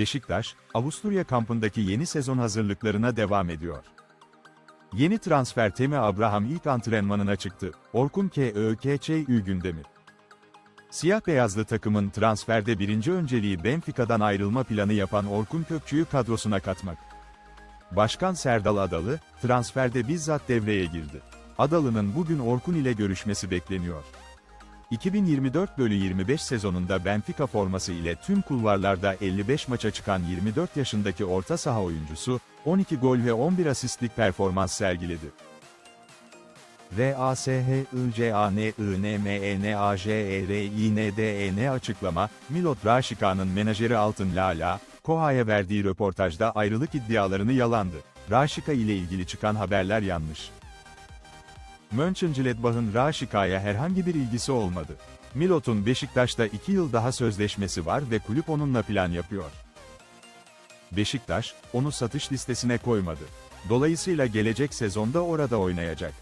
Beşiktaş, Avusturya kampındaki yeni sezon hazırlıklarına devam ediyor. Yeni transfer Temi Abraham ilk antrenmanına çıktı. Orkun KÖKÇÜ gündemi. Siyah beyazlı takımın transferde birinci önceliği Benfica'dan ayrılma planı yapan Orkun Kökçü'yü kadrosuna katmak. Başkan Serdal Adalı, transferde bizzat devreye girdi. Adalı'nın bugün Orkun ile görüşmesi bekleniyor. 2024 bölü 25 sezonunda Benfica forması ile tüm kulvarlarda 55 maça çıkan 24 yaşındaki orta saha oyuncusu, 12 gol ve 11 asistlik performans sergiledi. R-A-S-H-I-C-A-N-I-N-M-E-N-A-J-E-R-İ-N-D-E-N açıklama, Milot Raşika'nın menajeri Altın Lala, Koha'ya verdiği röportajda ayrılık iddialarını yalandı. Raşika ile ilgili çıkan haberler yanlış. Mönchengladbach'ın Raşika'ya herhangi bir ilgisi olmadı. Milot'un Beşiktaş'ta 2 yıl daha sözleşmesi var ve kulüp onunla plan yapıyor. Beşiktaş, onu satış listesine koymadı. Dolayısıyla gelecek sezonda orada oynayacak.